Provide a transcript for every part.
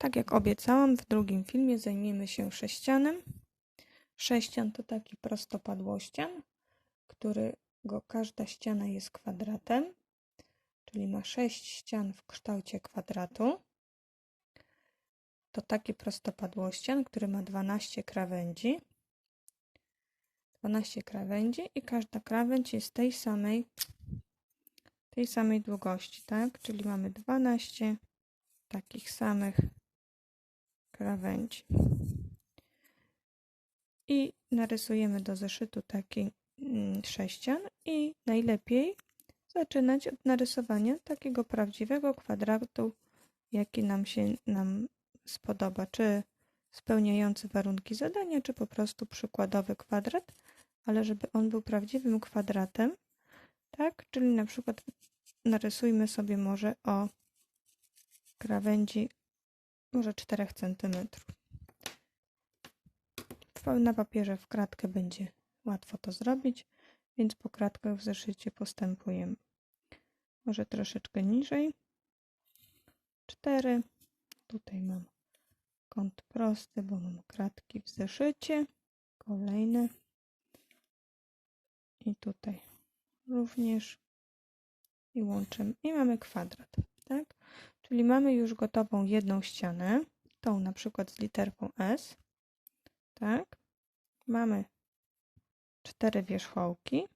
tak jak obiecałam, w drugim filmie zajmiemy się sześcianem. Sześcian to taki prostopadłościan, którego każda ściana jest kwadratem, czyli ma sześć ścian w kształcie kwadratu. To taki prostopadłościan, który ma 12 krawędzi. 12 krawędzi i każda krawędź jest tej samej tej samej długości, tak? Czyli mamy 12 takich samych krawędzi. I narysujemy do zeszytu taki mm, sześcian i najlepiej zaczynać od narysowania takiego prawdziwego kwadratu, jaki nam się nam spodoba, czy spełniający warunki zadania, czy po prostu przykładowy kwadrat, ale żeby on był prawdziwym kwadratem, tak? Czyli na przykład narysujmy sobie może o krawędzi może 4 cm. Na papierze w kratkę będzie łatwo to zrobić, więc po kratkach w zeszycie postępujemy. Może troszeczkę niżej. 4. Tutaj mam kąt prosty, bo mam kratki w zeszycie. Kolejny. I tutaj również. I łączymy. I mamy kwadrat, tak? Czyli mamy już gotową jedną ścianę, tą na przykład z literką S, tak? Mamy cztery wierzchołki,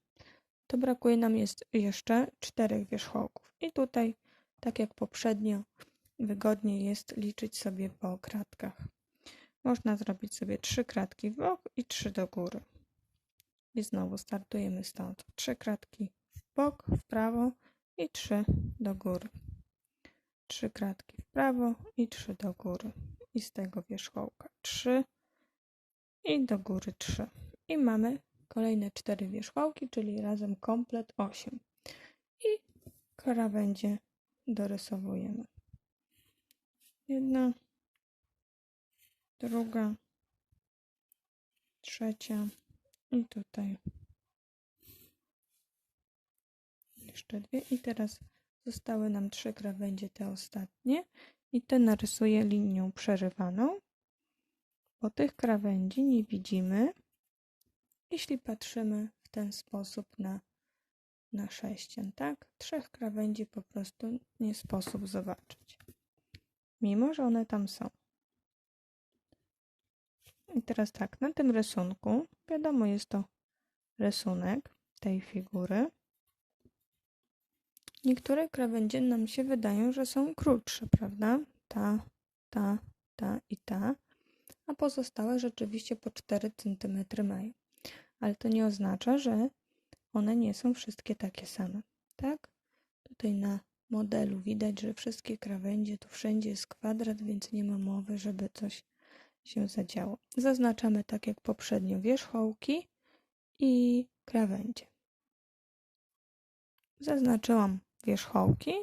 to brakuje nam jest jeszcze czterech wierzchołków. I tutaj, tak jak poprzednio, wygodnie jest liczyć sobie po kratkach. Można zrobić sobie trzy kratki w bok i trzy do góry. I znowu startujemy stąd. Trzy kratki w bok, w prawo i trzy do góry trzy kratki w prawo i trzy do góry. I z tego wierzchołka trzy i do góry trzy. I mamy kolejne cztery wierzchołki, czyli razem komplet 8. I krawędzie dorysowujemy. Jedna, druga, trzecia i tutaj jeszcze dwie. I teraz Zostały nam trzy krawędzie, te ostatnie. I te narysuję linią przerywaną. Bo tych krawędzi nie widzimy, jeśli patrzymy w ten sposób na, na sześcian, tak? Trzech krawędzi po prostu nie sposób zobaczyć. Mimo, że one tam są. I teraz tak, na tym rysunku, wiadomo, jest to rysunek tej figury. Niektóre krawędzie nam się wydają, że są krótsze, prawda? Ta, ta, ta i ta, a pozostałe rzeczywiście po 4 cm mają. Ale to nie oznacza, że one nie są wszystkie takie same, tak? Tutaj na modelu widać, że wszystkie krawędzie, tu wszędzie jest kwadrat, więc nie ma mowy, żeby coś się zadziało. Zaznaczamy tak jak poprzednio wierzchołki i krawędzie. Zaznaczyłam wierzchołki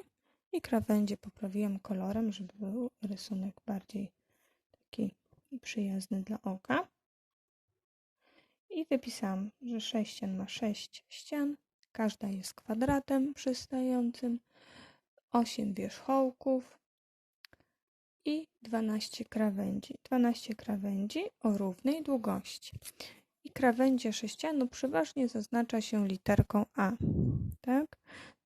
i krawędzie poprawiłam kolorem, żeby był rysunek bardziej taki przyjazny dla oka. I wypisałam, że sześcian ma sześć ścian, każda jest kwadratem przystającym, 8 wierzchołków i 12 krawędzi. 12 krawędzi o równej długości. I krawędzie sześcianu przeważnie zaznacza się literką A. Tak?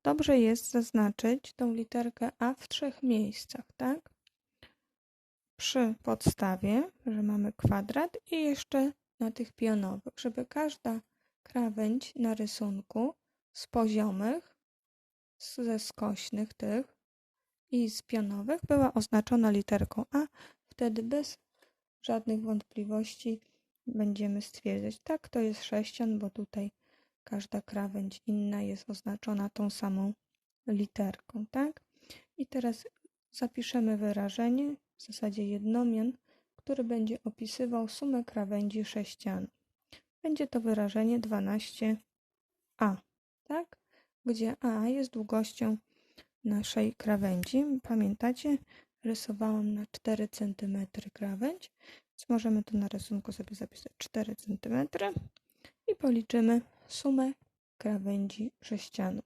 Dobrze jest zaznaczyć tą literkę A w trzech miejscach, tak? Przy podstawie, że mamy kwadrat i jeszcze na tych pionowych, żeby każda krawędź na rysunku z poziomych, ze skośnych tych i z pionowych była oznaczona literką A. Wtedy bez żadnych wątpliwości będziemy stwierdzać, tak, to jest sześcian, bo tutaj każda krawędź inna jest oznaczona tą samą literką, tak? I teraz zapiszemy wyrażenie, w zasadzie jednomian, który będzie opisywał sumę krawędzi sześcian. Będzie to wyrażenie 12a, tak? Gdzie a jest długością naszej krawędzi. Pamiętacie, rysowałam na 4 cm krawędź, więc możemy tu na rysunku sobie zapisać 4 cm i policzymy sumę krawędzi sześcianu.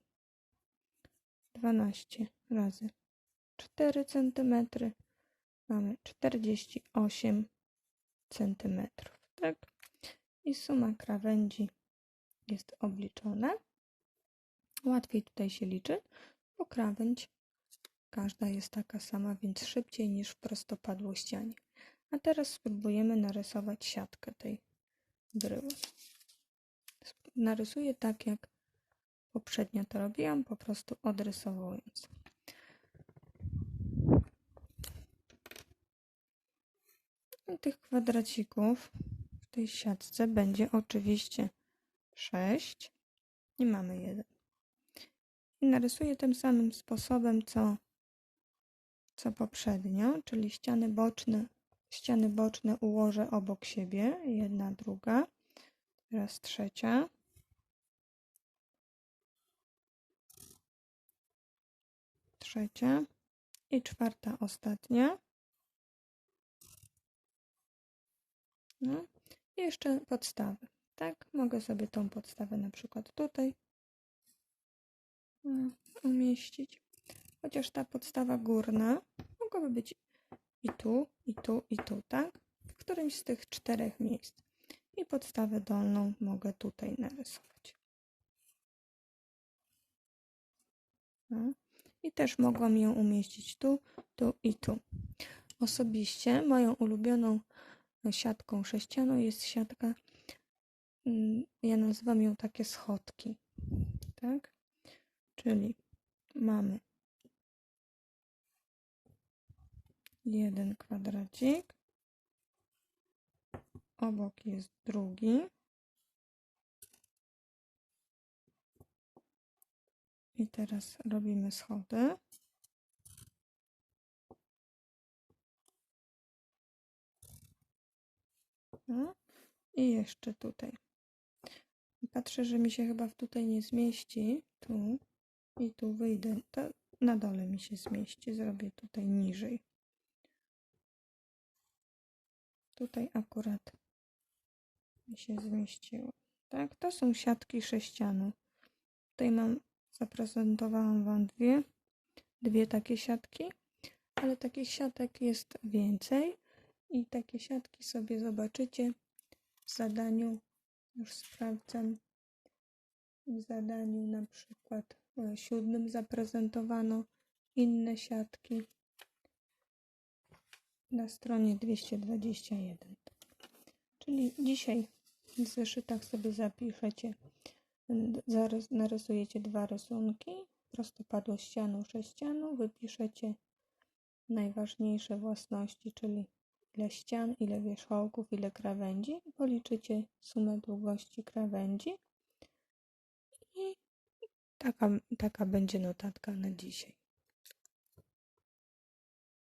12 razy 4 cm mamy 48 centymetrów, tak? I suma krawędzi jest obliczona. Łatwiej tutaj się liczy, bo krawędź każda jest taka sama, więc szybciej niż w prostopadłościanie. A teraz spróbujemy narysować siatkę tej bryły. Narysuję tak, jak poprzednio to robiłam, po prostu odrysowując. I Tych kwadracików w tej siatce będzie oczywiście 6 i mamy jeden. I narysuję tym samym sposobem, co, co poprzednio, czyli ściany boczne, ściany boczne ułożę obok siebie, jedna, druga, teraz trzecia. Trzecia i czwarta, ostatnia. No. I jeszcze podstawy. Tak, mogę sobie tą podstawę na przykład tutaj mm, umieścić. Chociaż ta podstawa górna mogłaby być i tu, i tu, i tu, tak? W którymś z tych czterech miejsc. I podstawę dolną mogę tutaj narysować. No. I też mogłam ją umieścić tu, tu i tu. Osobiście moją ulubioną siatką sześcianą jest siatka, mm, ja nazywam ją takie schodki, tak? Czyli mamy jeden kwadracik, obok jest drugi i teraz robimy schody. No. I jeszcze tutaj. Patrzę, że mi się chyba tutaj nie zmieści. Tu i tu wyjdę. To na dole mi się zmieści. Zrobię tutaj niżej. Tutaj akurat mi się zmieściło. Tak, to są siatki sześcianu. Tutaj mam, zaprezentowałam Wam dwie, dwie takie siatki, ale takich siatek jest więcej i takie siatki sobie zobaczycie w zadaniu, już sprawdzam, w zadaniu na przykład e, siódmym zaprezentowano inne siatki na stronie 221. Czyli dzisiaj w zeszytach sobie zapiszecie, narysujecie dwa rysunki, prostopadłościanu, sześcianu, wypiszecie najważniejsze własności, czyli ile ścian, ile wierzchołków, ile krawędzi policzycie sumę długości krawędzi i taka, taka będzie notatka na dzisiaj.